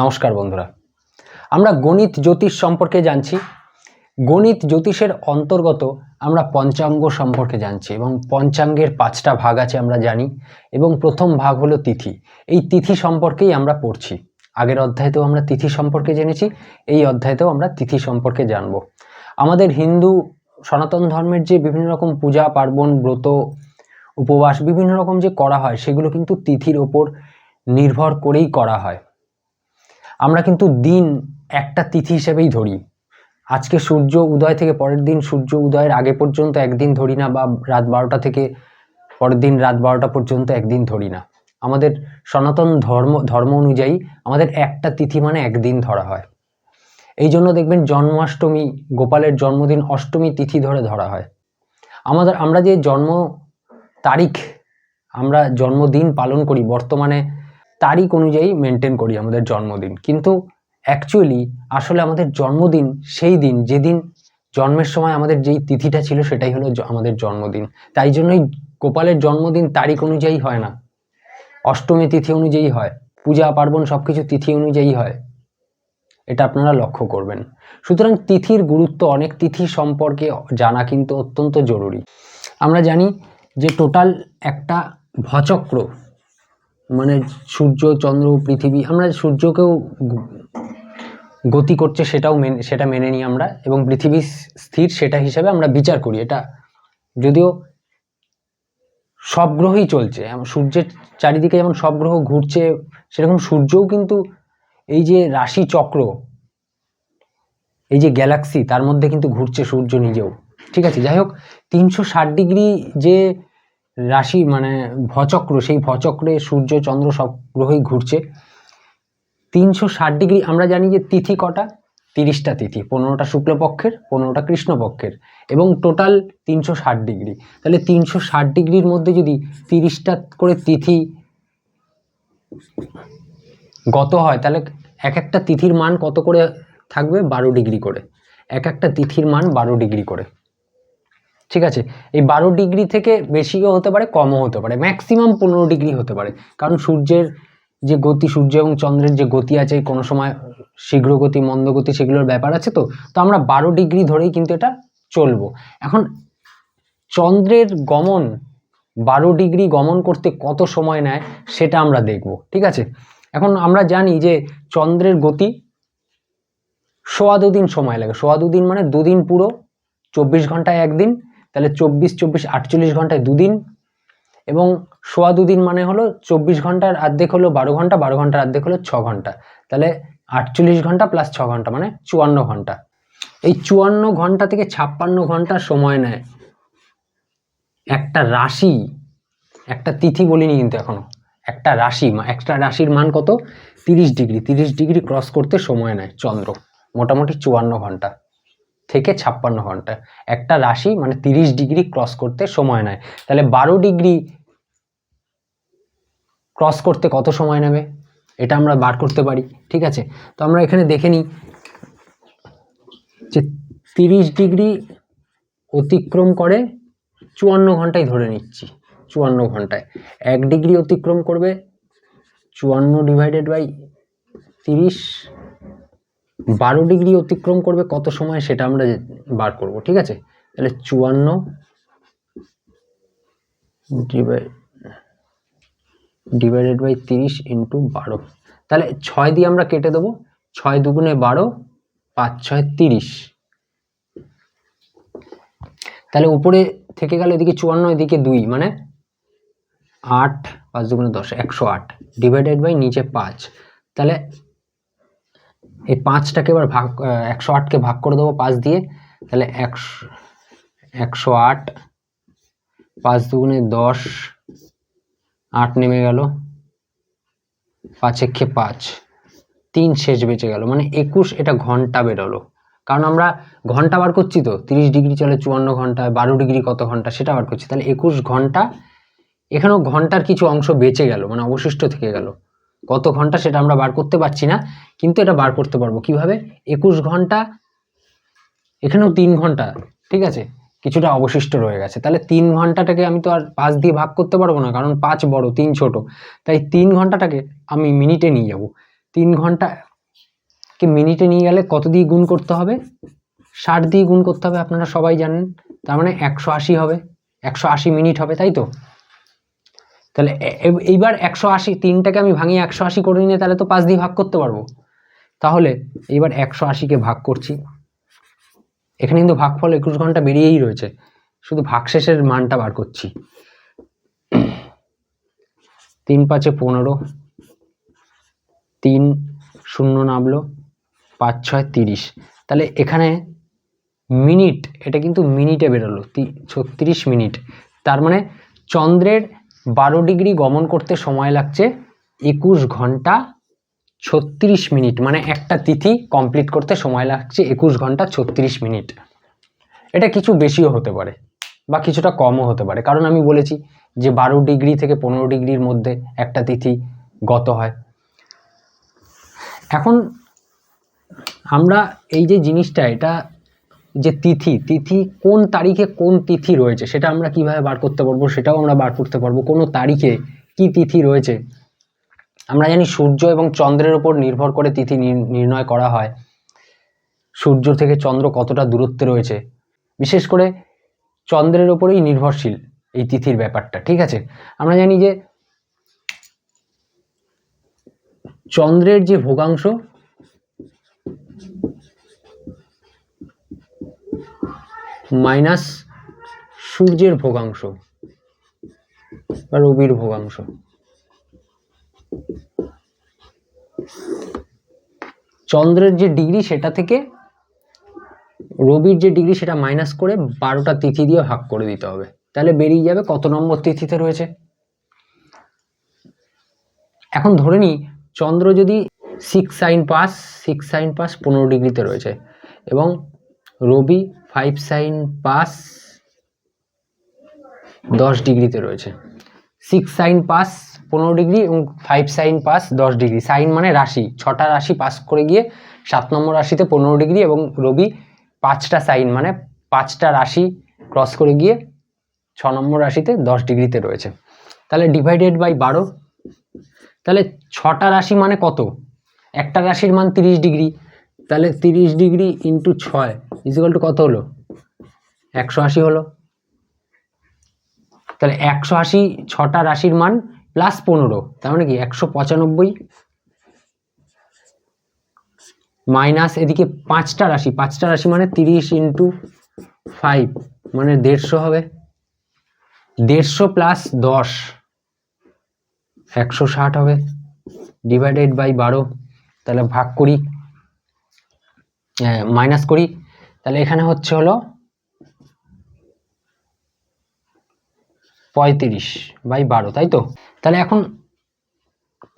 নমস্কার বন্ধুরা। আমরা গণিত জ্যোতিষ সম্পর্কে জানছি। গণিত জ্যোতিষের অন্তর্গত আমরা পঞ্চাঙ্গ সম্পর্কে জানছি এবং পঞ্চাঙ্গের পাঁচটা ভাগ আছে আমরা জানি এবং প্রথম ভাগ হলো তিথি। এই তিথি সম্পর্কেই আমরা পড়ছি। আগের অধ্যায়তেও আমরা তিথি সম্পর্কে জেনেছি, এই অধ্যায়তেও আমরা তিথি সম্পর্কে জানব। আমাদের হিন্দু সনাতন ধর্মের যে বিভিন্ন রকম পূজা, পার্বণ, ব্রত, উপবাস, বিভিন্ন রকম যে করা হয়, সেগুলো কিন্তু তিথির ওপর নির্ভর করেই করা হয়। আমরা কিন্তু দিন একটা তিথি হিসেবেই ধরি। আজকে সূর্য উদয় থেকে পরের দিন সূর্য উদয়ের আগে পর্যন্ত একদিন ধরি না বা রাত বারোটা থেকে পরের দিন রাত বারোটা পর্যন্ত একদিন ধরি না। আমাদের সনাতন ধর্ম ধর্ম অনুযায়ী আমাদের একটা তিথি মানে একদিন ধরা হয়। এই জন্য দেখবেন জন্মাষ্টমী, গোপালের জন্মদিন, অষ্টমী তিথি ধরে ধরা হয়। আমাদের, আমরা যে জন্ম তারিখ, আমরা জন্মদিন পালন করি, বর্তমানে তারিখ অনুযায়ী মেনটেন করি আমাদের জন্মদিন। কিন্তু অ্যাকচুয়ালি আসলে আমাদের জন্মদিন সেই দিন, যেদিন জন্মের সময় আমাদের যেই তিথিটা ছিল সেটাই হলো আমাদের জন্মদিন। তাই জন্যই গোপালের জন্মদিন তারিখ অনুযায়ী হয় না। অষ্টমী তিথি অনুযায়ী হয়, পূজা, পার্বণ সব কিছু তিথি অনুযায়ী হয়। এটা আপনারা লক্ষ্য করবেন। সুতরাং তিথির গুরুত্ব অনেক তিথি সম্পর্কে জানা কিন্তু অত্যন্ত জরুরি। আমরা জানি যে টোটাল একটা ভচক্র মানে সূর্য, চন্দ্র, পৃথিবী, আমরা সূর্যকেও গতি করছে সেটাও মেনে, সেটা মেনে নিই আমরা এবং পৃথিবী স্থির সেটা হিসাবে আমরা বিচার করি। এটা যদিও সব গ্রহই চলছে সূর্যের চারিদিকে যেমন সব গ্রহ ঘুরছে, সেরকম সূর্যও কিন্তু এই যে রাশি চক্র, এই যে গ্যালাক্সি, তার মধ্যে কিন্তু ঘুরছে সূর্য নিজেও। ঠিক আছে? যাই হোক, তিনশো ষাট ডিগ্রি যে রাশি মানে ভচক্র, সেই ভচক্রে সূর্য, চন্দ্র সব গ্রহই ঘুরছে। তিনশো ষাট ডিগ্রি, আমরা জানি যে তিথি কটা? তিরিশটা তিথি, পনেরোটা শুক্লপক্ষের, পনেরোটা কৃষ্ণপক্ষের, এবং টোটাল তিনশো ষাট ডিগ্রি। তাহলে তিনশো ষাট ডিগ্রির মধ্যে যদি তিরিশটা করে তিথি গত হয়, তাহলে এক একটা তিথির মান কত করে থাকবে? বারো ডিগ্রি করে। এক একটা তিথির মান বারো ডিগ্রি করে। ঠিক আছে? এই বারো ডিগ্রি থেকে বেশিও হতে পারে, কমও হতে পারে। ম্যাক্সিমাম পনেরো ডিগ্রি হতে পারে। কারণ সূর্যের যে গতি, সূর্য এবং চন্দ্রের যে গতি আছে, কোনো সময় শীঘ্র গতি, মন্দ গতি, সেগুলোর ব্যাপার আছে তো? তো আমরা বারো ডিগ্রি ধরেই কিন্তু এটা চলবো। এখন চন্দ্রের গমন, বারো ডিগ্রি গমন করতে কত সময় নেয়, সেটা আমরা দেখব। ঠিক আছে? এখন আমরা জানি যে চন্দ্রের গতি সোয়া দুদিন সময় লাগে। সোয়া দুদিন মানে দুদিন পুরো, চব্বিশ ঘন্টায় একদিন তাহলে চব্বিশ চব্বিশ, আটচল্লিশ ঘন্টায় দুদিন এবং সোয়া দুদিন মানে হলো চব্বিশ ঘণ্টার অর্ধেক হলো বারো ঘণ্টা, বারো ঘণ্টার অর্ধেক হলো ছ ঘণ্টা। তাহলে আটচল্লিশ ঘণ্টা প্লাস ছ ঘণ্টা মানে চুয়ান্ন ঘণ্টা। এই চুয়ান্ন ঘণ্টা থেকে ছাপ্পান্ন ঘণ্টা সময় নেয় একটা রাশি, একটা তিথি বলিনি কিন্তু এখনও, একটা রাশি একটা রাশির মান কত? তিরিশ ডিগ্রি তিরিশ ডিগ্রি ক্রস করতে সময় নেয় চন্দ্র, মোটামুটি চুয়ান্ন ঘণ্টা। থেকে ছাপ্পান্ন ঘণ্টা। একটা রাশি মানে তিরিশ ডিগ্রি ক্রস করতে সময় নেয়। তাহলে বারো ডিগ্রি ক্রস করতে কত সময় নেবে? এটা আমরা বার করতে পারি, ঠিক আছে? তো আমরা এখানে দেখে নিই যে তিরিশ ডিগ্রি অতিক্রম করে চুয়ান্ন ঘন্টায় ধরে নিচ্ছি, চুয়ান্ন ঘন্টায়। এক ডিগ্রি অতিক্রম করবে, চুয়ান্ন ডিভাইডেড বাই তিরিশ বারো ডিগ্রি অতিক্রম করবে কত সময় সেটা আমরা বার করব, ঠিক আছে? তাহলে চুয়ান্ন ডিভাইডেড বাই তিরিশ ইন্টু বারো। তাহলে ছয় দিয়ে আমরা কেটে দেবো, ছয় দুগুণে বারো, পাঁচ ছয় তিরিশ। তাহলে উপরে থেকে গেল এদিকে চুয়ান্ন, এদিকে দুই মানে আট, পাঁচ দুগুণে দশ, একশো আট ডিভাইডেড বাই নিচে পাঁচ। তাহলে এই পাঁচটাকে এবার ভাগ একশো আটকে ভাগ করে দেবো পাঁচ দিয়ে। তাহলে একশো একশো আট, পাঁচ দুগুণে দশ, আট নেমে গেল। পাঁচ একে পাঁচ, তিন শেষ বেঁচে গেল। মানে একুশ এটা ঘণ্টা বেরোলো। কারণ আমরা ঘণ্টা বার করছি তো, তিরিশ ডিগ্রি চলে চুয়ান্ন ঘণ্টা, বারো ডিগ্রি কত ঘণ্টা সেটা বার করছি। তাহলে একুশ ঘণ্টা, এখানেও ঘণ্টার কিছু অংশ বেঁচে গেল মানে অবশিষ্ট থেকে গেল। কত ঘণ্টা সেটা আমরা বার করতে পারছি না, কিন্তু এটা বার করতে পারব। কীভাবে? একুশ ঘণ্টা, এখানেও তিন ঘণ্টা, ঠিক আছে? কিছুটা অবশিষ্ট রয়ে গেছে। তাহলে তিন ঘন্টাটাকে আমি তো আর পাঁচ দিয়ে ভাগ করতে পারব না, কারণ পাঁচ বড়, তিন ছোট। তাই তিন ঘন্টাটাকে আমি মিনিটে নিয়ে যাব। তিন ঘণ্টা কে মিনিটে নিয়ে গেলে কত দিয়ে গুণ করতে হবে? ষাট দিয়ে গুণ করতে হবে, আপনারা সবাই জানেন। তার মানে একশো আশি হবে, একশো আশি মিনিট হবে, তাই তো? তাহলে এইবার একশো আশি, তিনটাকে আমি ভাঙিয়ে একশো আশি করে নিয়ে তাহলে তো পাঁচ দিয়ে ভাগ করতে পারব। তাহলে এইবার একশো আশিকে ভাগ করছি। এখানে কিন্তু ভাগফল একুশ ঘণ্টা বেরিয়েই রয়েছে। শুধু ভাগশেষের মানটা বার করছি। তিন পাঁচে পনেরো, তিন শূন্য নামলো, পাঁচ ছয় তিরিশ। তাহলে এখানে মিনিট, এটা কিন্তু মিনিটে বেরোলো ছত্রিশ মিনিট। তার মানে চন্দ্রের বারো ডিগ্রি গমন করতে সময় লাগছে একুশ ঘণ্টা ছত্রিশ মিনিট মানে একটা তিথি কমপ্লিট করতে সময় লাগছে একুশ ঘণ্টা ছত্রিশ মিনিট। এটা কিছু বেশিও হতে পারে বা কিছুটা কমও হতে পারে। কারণ আমি বলেছি যে বারো ডিগ্রি থেকে পনেরো ডিগ্রির মধ্যে একটা তিথি গত হয়। এখন আমরা এই যে জিনিসটা, এটা যে তিথি তিথি কোন তারিখে কোন তিথি রয়েছে, সেটা আমরা কীভাবে বার করতে পারব সেটাও আমরা বার করতে পারব। কোনো তারিখে কি তিথি রয়েছে? আমরা জানি সূর্য এবং চন্দ্রের উপর নির্ভর করে তিথি নির- নির্ণয় করা হয়। সূর্য থেকে চন্দ্র কতটা দূরত্বে রয়েছে? বিশেষ করে চন্দ্রের ওপরেই নির্ভরশীল এই তিথির ব্যাপারটা, ঠিক আছে? আমরা জানি যে চন্দ্রের যে ভোগাংশ মাইনাস সূর্যের ভোগাংশ বা রবির ভোগাংশ। চন্দ্রের যে ডিগ্রি সেটা থেকে রবির যে ডিগ্রি সেটা মাইনাস করে বারোটা তিথি দিয়ে ভাগ করে দিতে হবে। তাহলে বেরিয়ে যাবে কত নম্বর তিথিতে রয়েছে? এখন ধরে নিই, চন্দ্র যদি six sign plus six sign plus পনেরো ডিগ্রিতে রয়েছে এবং রবি ফাইভ সাইন পাস, দশ ডিগ্রিতে রয়েছে। সিক্স সাইন পাস, পনেরো ডিগ্রি এবং ফাইভ সাইন পাস, দশ ডিগ্রি। সাইন মানে রাশি, ছটা রাশি পাস করে গিয়ে সাত নম্বর রাশিতে পনেরো ডিগ্রি এবং রবি পাঁচটা সাইন মানে পাঁচটা রাশি ক্রস করে গিয়ে ছ নম্বর রাশিতে দশ ডিগ্রিতে রয়েছে। তাহলে ডিভাইডেড বাই বারো। তাহলে ছটা রাশি মানে কত? একটা রাশির মান তিরিশ ডিগ্রি। তাহলে তিরিশ ডিগ্রি ইন্টু ছয়। ইজিকাল টু কত হলো? একশো আশি হলো। তাহলে একশো আশি ছটা রাশির মান প্লাস পনেরো, তার মানে কি একশো পঁচানব্বই মাইনাস এদিকে পাঁচটা রাশি পাঁচটা রাশি মানে তিরিশ ইন্টু ফাইভ মানে দেড়শো হবে। দেড়শো প্লাস দশ, একশো ষাট হবে। ডিভাইডেড বাই বারো, তাহলে ভাগ করি মাইনাস করি। তাহলে এখানে হচ্ছে হলো পঁয়ত্রিশ বাই বারো, তাই তো? তাহলে এখন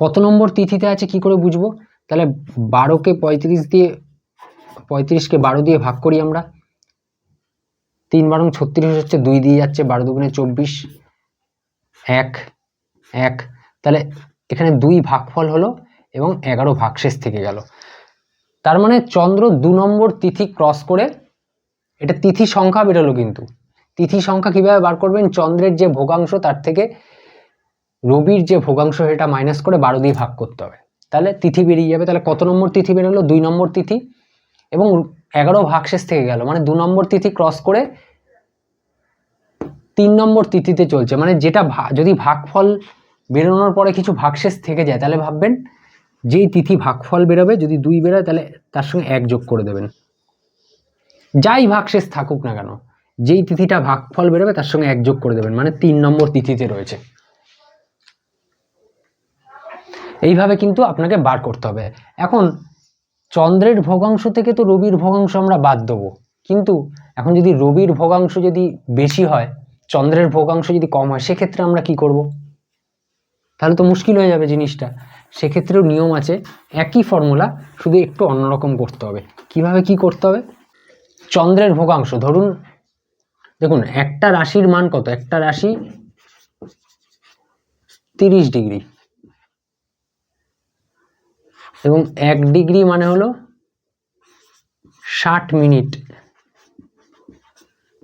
কত নম্বর তিথিতে আছে কি করে বুঝব? তাহলে বারোকে পঁয়ত্রিশ দিয়ে, পঁয়ত্রিশকে বারো দিয়ে ভাগ করি আমরা। তিন বারং ছত্রিশ হচ্ছে দুই দিয়ে যাচ্ছে, বারো দুগুণে চব্বিশ, এক এক। তাহলে এখানে দুই ভাগফল হলো এবং এগারো ভাগশেষ থেকে গেল। তার মানে চন্দ্র দু নম্বর তিথি ক্রস করে এটা তিথি সংখ্যা বেরোলো কিন্তু। তিথি সংখ্যা কীভাবে বার করবেন? চন্দ্রের যে ভোগাংশ, তার থেকে রবির যে ভোগাংশ, সেটা মাইনাস করে বারো দিয়ে ভাগ করতে হবে। তাহলে তিথি বেরিয়ে যাবে। তাহলে কত নম্বর তিথি বেরোলো? দুই নম্বর তিথি। এবং এগারো ভাগশেষ থেকে গেল। মানে দু নম্বর তিথি ক্রস করে তিন নম্বর তিথিতে চলছে। মানে যেটা যদি ভাগফল বেরোনোর পরে কিছু ভাগশেষ থেকে যায়, তাহলে ভাববেন যেই তিথি ভাগফল বেরোবে, যদি দুই বেরোয়, তাহলে তার সঙ্গে এক যোগ করে দেবেন। যাই ভাগশেষ থাকুক না কেন, যেই তিথিটা ভাগফল বেরোবে তার সঙ্গে এক যোগ করে দেবেন মানে তিন নম্বর তিথিতে রয়েছে। এইভাবে কিন্তু আপনাকে বার করতে হবে। এখন চন্দ্রের ভোগাংশ থেকে তো রবির ভোগাংশ আমরা বাদ দেবো। কিন্তু এখন যদি রবির ভোগাংশ যদি বেশি হয়, চন্দ্রের ভোগাংশ যদি কম হয়, সেক্ষেত্রে আমরা কি করব? তাহলে তো মুশকিল হয়ে যাবে জিনিসটা। সেক্ষেত্রেও নিয়ম আছে, একই ফর্মুলা শুধু একটু অন্যরকম করতে হবে। কীভাবে কি করতে হবে? চন্দ্রের ভোগাংশ। ধরুন, দেখুন, একটা রাশির মান কত? একটা রাশি তিরিশ ডিগ্রি। এবং এক ডিগ্রি মানে হলো ষাট মিনিট।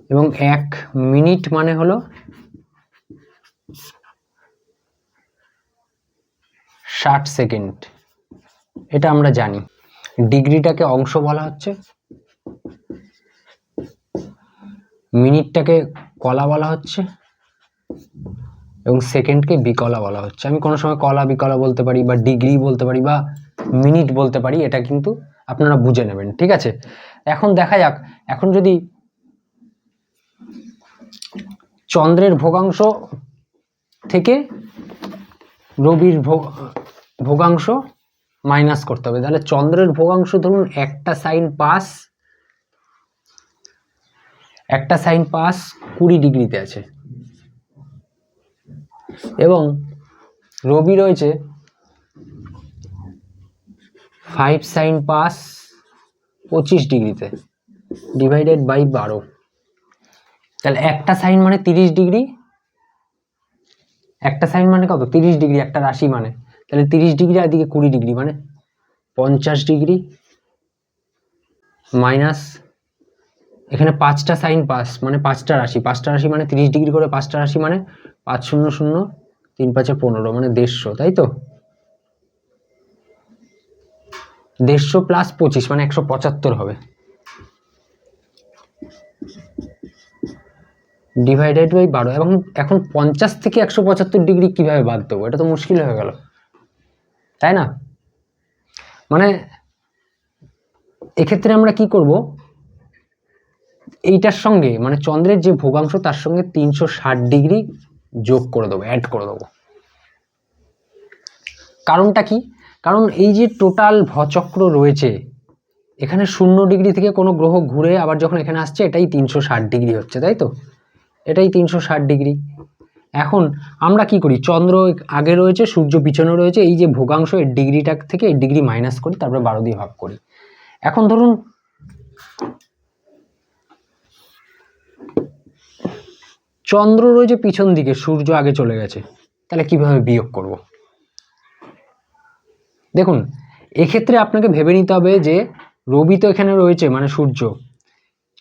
এবং এক মিনিট মানে হলো ষাট সেকেন্ড। এটা আমরা জানি। ডিগ্রিটাকে অংশ বলা হচ্ছে। মিনিটটাকে কলা বলা হচ্ছে এবং সেকেন্ডকে বিকলা বলা হচ্ছে। আমি কোনো সময় কলা বিকলা বলতে পারি বা ডিগ্রি বলতে পারি বা মিনিট বলতে পারি, এটা কিন্তু আপনারা বুঝে নেবেন, ঠিক আছে? এখন দেখা যাক, এখন যদি চন্দ্রের ভোগাংশ থেকে রবির ভোগাংশ মাইনাস করতে হবে। তাহলে চন্দ্রের ভোগাংশ ধরুন একটা সাইন পাস একটা সাইন পাস কুড়ি ডিগ্রিতে আছে। এবং রবি রয়েছে ফাইভ সাইন পাস পঁচিশ ডিগ্রিতে ডিভাইডেড বাই বারো। তাহলে একটা সাইন মানে তিরিশ ডিগ্রি, একটা সাইন মানে কত? তিরিশ ডিগ্রি, একটা রাশি মানে। তাহলে তিরিশ ডিগ্রি আর এদিকে কুড়ি ডিগ্রি মানে পঞ্চাশ ডিগ্রি মাইনাস এখানে পাঁচটা সাইন পাস মানে পাঁচটা রাশি। পাঁচটা রাশি মানে তিরিশ ডিগ্রি করে পাঁচটা রাশি মানে পাঁচ শূন্য শূন্য, তিন পাঁচে পনেরো মানে দেড়শো, তাই তো? দেড়শো প্লাস পঁচিশ মানে একশো পঁচাত্তর হবে। ডিভাইডেড বাই বারো, এবং এখন পঞ্চাশ থেকে একশো পঁচাত্তর ডিগ্রি কীভাবে বাদ দেবো? এটা তো মুশকিল হয়ে গেল। তাই না? মানে এক্ষেত্রে আমরা কি করব? এইটার সঙ্গে মানে চন্দ্রের যে ভোগাংশ, তার সঙ্গে তিনশো ষাট ডিগ্রি যোগ করে দেবো অ্যাড করে দেবো। কারণটা কি? কারণ এই যে টোটাল ভচক্র রয়েছে, এখানে শূন্য ডিগ্রি থেকে কোনো গ্রহ ঘুরে আবার যখন এখানে আসছে, এটাই তিনশো ষাট ডিগ্রি হচ্ছে, তাই তো? এটাই তিনশো ষাট ডিগ্রি। এখন আমরা কি করি? চন্দ্র আগে রয়েছে, সূর্য পিছনে রয়েছে, এই যে ভোগাংশ, এর ডিগ্রিটা থেকে এই ডিগ্রি মাইনাস করি, তারপরে বারো দিয়ে ভাগ করি। এখন ধরুন চন্দ্র রয়েছে পিছন দিকে, সূর্য আগে চলে গেছে। তাহলে কীভাবে বিয়োগ করব? দেখুন, এক্ষেত্রে আপনাকে ভেবে নিতে হবে যে রবি তো এখানে রয়েছে মানে সূর্য।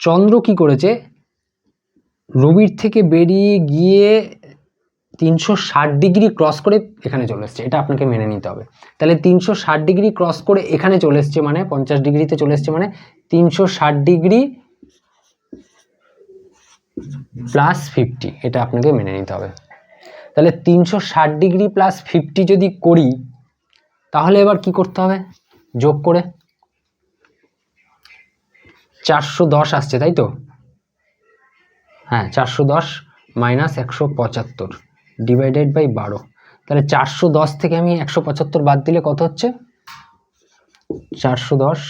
চন্দ্র কি করেছে? রবির থেকে বেরিয়ে গিয়ে তিনশো ষাট ডিগ্রি ক্রস করে এখানে চলে এসছে, এটা আপনাকে মেনে নিতে হবে। তাহলে তিনশো ষাট ডিগ্রি ক্রস করে এখানে চলে এসছে মানে পঞ্চাশ ডিগ্রিতে চলে এসছে মানে তিনশো ষাট ডিগ্রি প্লাস ফিফটি এটা আপনাকে মেনে নিতে হবে। তাহলে তিনশো ষাট ডিগ্রি প্লাস ফিফটি যদি করি, তাহলে এবার কি করতে হবে? যোগ করে। চারশো দশ আসছে, তাই তো? হ্যাঁ চারশো দশ মাইনাস একশো পঁচাত্তর ডিভাইডেড বাই বারো। তাহলে চারশো দশ থেকে আমি একশো পঁচাত্তর বাদ দিলে কত হচ্ছে? চারশো দশ,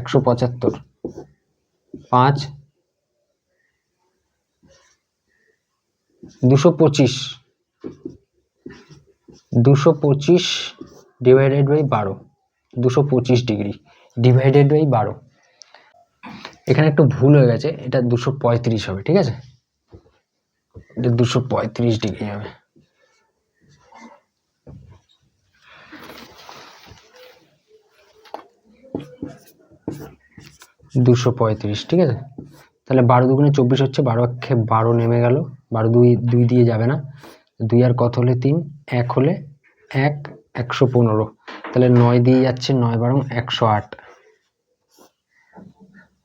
একশো পঁচাত্তর, পাঁচ দুশো পঁচিশ। দুশো পঁচিশ ডিভাইডেড বাই বারো। দুশো পঁচিশ ডিগ্রি ডিভাইডেড বাই বারো। এখানে একটু ভুল হয়ে গেছে, এটা দুশো পঁয়ত্রিশ হবে, ঠিক আছে? এটা দুশো পঁয়ত্রিশ ডিগ্রি হবে। দুশো পঁয়ত্রিশ, ঠিক আছে? তাহলে বারো দুগুণে চব্বিশ হচ্ছে বারো, একে বারো নেমে গেল। বারো দুই দুই দিয়ে যাবে না। দুই আর কত হলে তিন? এক হলে এক, একশো পনেরো। তাহলে নয় দিয়ে যাচ্ছে নয় বারং একশো আট।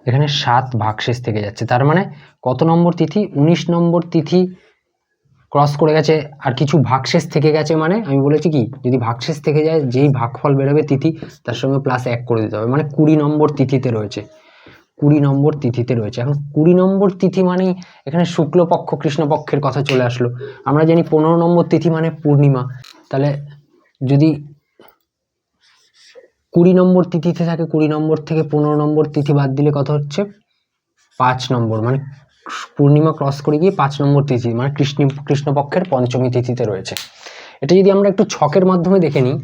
এখানে সাত ভাগশেষ থেকে যাচ্ছে। তার মানে কত নম্বর তিথি? উনিশ নম্বর তিথি ক্রস করে গেছে। আর কিছু ভাগশেষ থেকে গেছে মানে আমি বলেছি কি, যদি ভাগশেষ থেকে যায়, যেই ভাগফল বেরোবে তিথি, তার সঙ্গে প্লাস এক করে দিতে হবে। মানে কুড়ি নম্বর তিথিতে রয়েছে। কুড়ি নম্বর তিথিতে রয়েছে। এখন কুড়ি নম্বর তিথি মানেই এখানে শুক্লপক্ষ, কৃষ্ণপক্ষের কথা চলে আসলো। আমরা জানি পনেরো নম্বর তিথি মানে পূর্ণিমা। তাহলে যদি কুড়ি নম্বর তিথিতে থাকে, কুড়ি নম্বর থেকে পনেরো নম্বর তিথি বাদ দিলে কথা হচ্ছে? পাঁচ নম্বর। মানে পূর্ণিমা ক্রস করে গিয়ে পাঁচ নম্বর তিথি মানে কৃষ্ণ, কৃষ্ণপক্ষের পঞ্চমী তিথিতে রয়েছে। এটা যদি আমরা একটু ছকের মাধ্যমে দেখে নিই,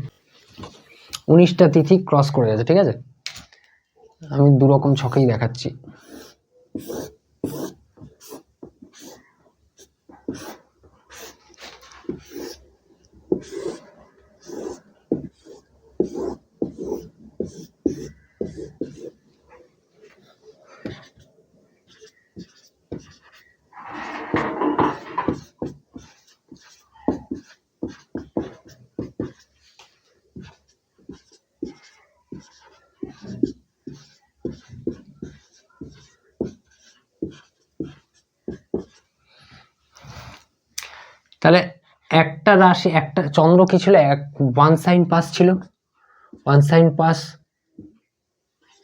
উনিশটা তিথি ক্রস করে গেছে, ঠিক আছে? আমি দুরকম ছকেই দেখাচ্ছি। তাহলে একটা রাশি, একটা চন্দ্র কি ছিল? এক ওয়ান সাইন পাস ছিল। ওয়ান সাইন পাস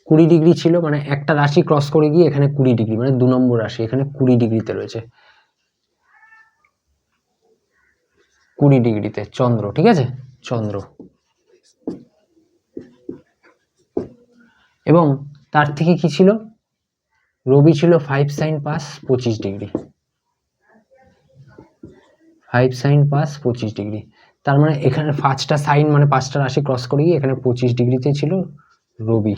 কুড়ি ডিগ্রি ছিল মানে একটা রাশি ক্রস করে গিয়ে এখানে কুড়ি ডিগ্রি মানে দু নম্বর রাশি, এখানে কুড়ি ডিগ্রিতে রয়েছে। কুড়ি ডিগ্রিতে চন্দ্র, ঠিক আছে? চন্দ্র। এবং তার থেকে কি ছিল? রবি ছিল ফাইভ সাইন পাস পঁচিশ ডিগ্রি ফাইভ সাইন পাস পঁচিশ ডিগ্রি। তার মানে এখানে পাঁচটা সাইন মানে পাঁচটা রাশি ক্রস করে গিয়ে এখানে পঁচিশ ডিগ্রিতে ছিল রবি।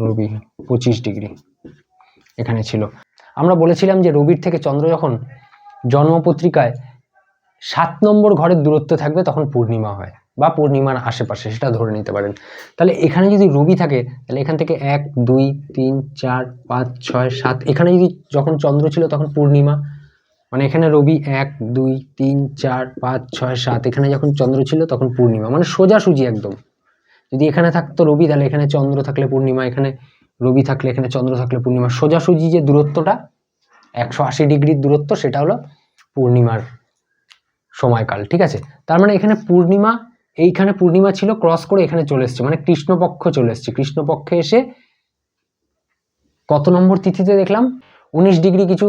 রবি, পঁচিশ ডিগ্রি এখানে ছিল। আমরা বলেছিলাম যে রবির থেকে চন্দ্র যখন জন্মপত্রিকায় সাত নম্বর ঘরের দূরত্ব থাকবে, তখন পূর্ণিমা হয় বা পূর্ণিমার আশেপাশে, সেটা ধরে নিতে পারেন। তাহলে এখানে যদি রবি থাকে, তাহলে এখান থেকে এক, দুই, তিন, চার, পাঁচ, ছয়, সাত, এখানে যদি যখন চন্দ্র ছিল তখন পূর্ণিমা মানে এখানে রবি এক, দুই, তিন, চার, পাঁচ, ছয়, সাত, এখানে যখন চন্দ্র ছিল তখন পূর্ণিমা মানে সোজাসুজি একদম। যদি এখানে থাকতো রবি, তাহলে এখানে চন্দ্র থাকলে পূর্ণিমা, এখানে রবি থাকলে, এখানে চন্দ্র থাকলে পূর্ণিমা। সোজাসুজি যে দূরত্বটা, একশো আশি ডিগ্রির দূরত্ব, সেটা হলো পূর্ণিমার সময়কাল, ঠিক আছে? তার মানে এখানে পূর্ণিমা, এইখানে পূর্ণিমা ছিল, ক্রস করে এখানে চলে এসছে মানে কৃষ্ণপক্ষ চলে এসছে। কৃষ্ণপক্ষে এসে কত নম্বর তিথিতে দেখলাম? উনিশ ডিগ্রি কিছু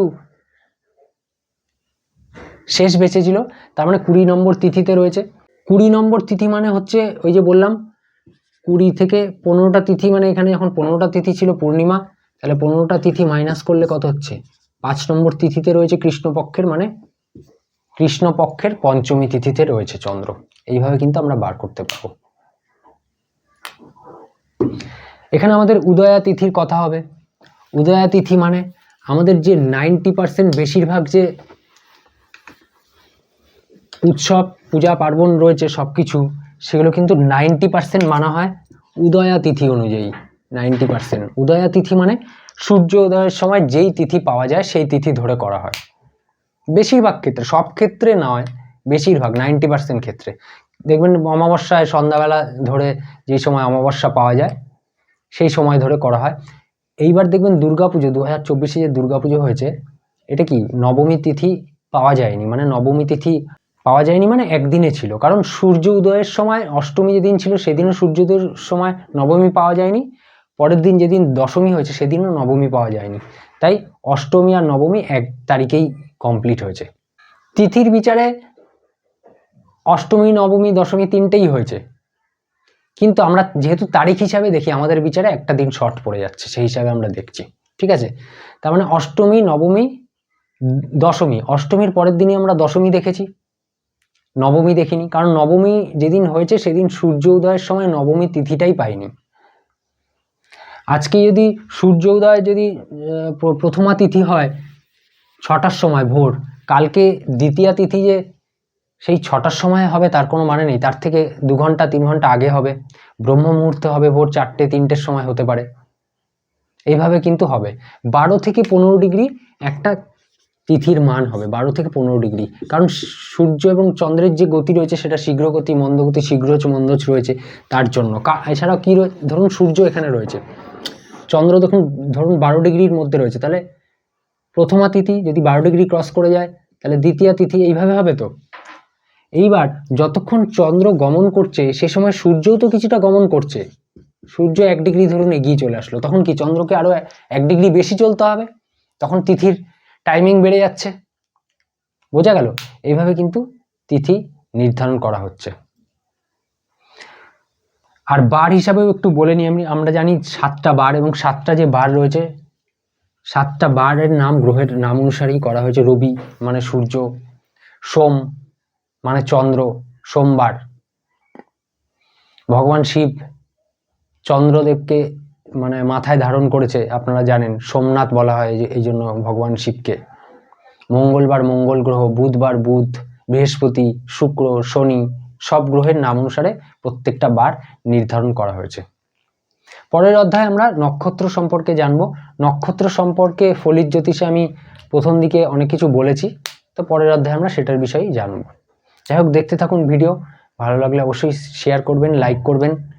শেষ বেঁচেছিল। তার মানে কুড়ি নম্বর তিথিতে রয়েছে। কুড়ি নম্বর তিথি মানে হচ্ছে ওই যে বললাম, কুড়ি থেকে পনেরোটা তিথি মানে এখানে যখন পনেরোটা তিথি ছিল পূর্ণিমা। তাহলে পনেরোটা তিথি মাইনাস করলে কত হচ্ছে? পাঁচ নম্বর তিথিতে রয়েছে কৃষ্ণপক্ষের মানে কৃষ্ণপক্ষের পঞ্চমী তিথিতে রয়েছে চন্দ্র। এইভাবে কিন্তু আমরা বার করতে পারব। এখানে আমাদের উদয়া তিথির কথা হবে। উদয়া তিথি মানে আমাদের যে নাইনটি পার্সেন্ট বেশিরভাগ যে উৎসব, পূজা, পার্বণ রয়েছে সব কিছু সেগুলো কিন্তু নাইনটি পার্সেন্ট মানা হয় উদয়া তিথি অনুযায়ী। Ninety percent. উদয়া তিথি মানে সূর্য উদয়ের সময় যেই তিথি পাওয়া যায় সেই তিথি ধরে করা হয়। বেশিরভাগ ক্ষেত্রে, সব ক্ষেত্রে নয়, বেশিরভাগ, নাইনটি পার্সেন্ট ক্ষেত্রে। দেখবেন অমাবস্যায় সন্ধ্যাবেলা ধরে যেই সময় অমাবস্যা পাওয়া যায়, সেই সময় ধরে করা হয়। এইবার দেখবেন দুর্গাপুজো দু হাজার চব্বিশে যে দুর্গাপুজো হয়েছে, এটা কি নবমী তিথি পাওয়া যায়নি? মানে নবমী তিথি পাওয়া যায়নি মানে একদিনে ছিল। কারণ সূর্য উদয়ের সময় অষ্টমী যেদিন ছিল, সেদিনও সূর্য উদয়ের সময় নবমী পাওয়া যায়নি। পরের দিন যেদিন দশমী হয়েছে, সেদিনও নবমী পাওয়া যায়নি। তাই অষ্টমী আর নবমী এক তারিখেই কমপ্লিট হয়েছে। তিথির বিচারে অষ্টমী, নবমী, দশমী তিনটেই হয়েছে। কিন্তু আমরা যেহেতু তারিখ হিসাবে দেখি, আমাদের বিচারে একটা দিন শর্ট পড়ে যাচ্ছে, সেই হিসাবে আমরা দেখছি। ঠিক আছে? তার মানে অষ্টমী, নবমী, দশমী, অষ্টমীর পরের দিনই আমরা দশমী দেখেছি। নবমী দেখিনি, কারণ নবমী যেদিন হয়েছে সেদিন সূর্য উদয়ের সময় নবমী তিথিটাই পাইনি। আজকে যদি সূর্য উদয় যদি প্রথমা তিথি হয়, ছটার সময় ভোর, কালকে দ্বিতীয়া তিথি যে সেই ছটার সময় হবে, তার কোনো মানে নেই। তার থেকে দু ঘণ্টা, তিন ঘণ্টা আগে হবে। ব্রহ্ম মুহূর্তে হবে ভোর চারটে, তিনটের সময় হতে পারে। এইভাবে কিন্তু হবে। বারো থেকে পনেরো ডিগ্রি একটা তিথির মান হবে, বারো থেকে পনেরো ডিগ্রি। কারণ সূর্য এবং চন্দ্রের যে গতি রয়েছে, সেটা শীঘ্র গতি মন্দগতি শীঘ্র মন্দচ রয়েছে তার জন্য। এছাড়াও কী ধরুন সূর্য এখানে রয়েছে, চন্দ্র দেখুন, ধরুন বারো ডিগ্রির মধ্যে রয়েছে, তাহলে প্রথমা তিথি যদি বারো ডিগ্রি ক্রস করে যায়, তাহলে দ্বিতীয় তিথি এইভাবে হবে তো? এইবার যতক্ষণ চন্দ্র গমন করছে, সে সময় সূর্যও তো কিছুটা গমন করছে। সূর্য এক ডিগ্রি ধরুন এগিয়ে চলে আসলো, তখন কি চন্দ্রকে আরও এক ডিগ্রি বেশি চলতে হবে? তখন তিথির টাইমিং বেড়ে যাচ্ছে। বোঝা গেল? এইভাবে কিন্তু তিথি নির্ধারণ করা হচ্ছে। আর বার হিসাবেও একটু বলে নিই আমি, আমরা জানি সাতটা বার এবং সাতটা যে বার রয়েছে, সাতটা বারের নাম গ্রহের নাম অনুসারেই করা হয়েছে। রবি মানে সূর্য, সোম মানে চন্দ্র, সোমবার। ভগবান শিব চন্দ্রদেবকে মানে মাথায় ধারণ করেছে, আপনারা জানেন, সোমনাথ বলা হয় এই জন্য ভগবান শিবকে। মঙ্গলবার মঙ্গল গ্রহ, বুধবার বুধ, বৃহস্পতি, শুক্র, শনি, সব গ্রহের নাম অনুসারে প্রত্যেকটা বার নির্ধারণ করা হয়েছে। পরের অধ্যায়ে আমরা নক্ষত্র সম্পর্কে জানব। নক্ষত্র সম্পর্কে ফলিত জ্যোতিষে আমি প্রথম দিকে অনেক কিছু বলেছি, তো পরের অধ্যায়ে আমরা সেটার বিষয়েই জানব। যাই হোক, দেখতে থাকুন ভিডিও, ভালো লাগলে অবশ্যই শেয়ার করবেন লাইক করবেন।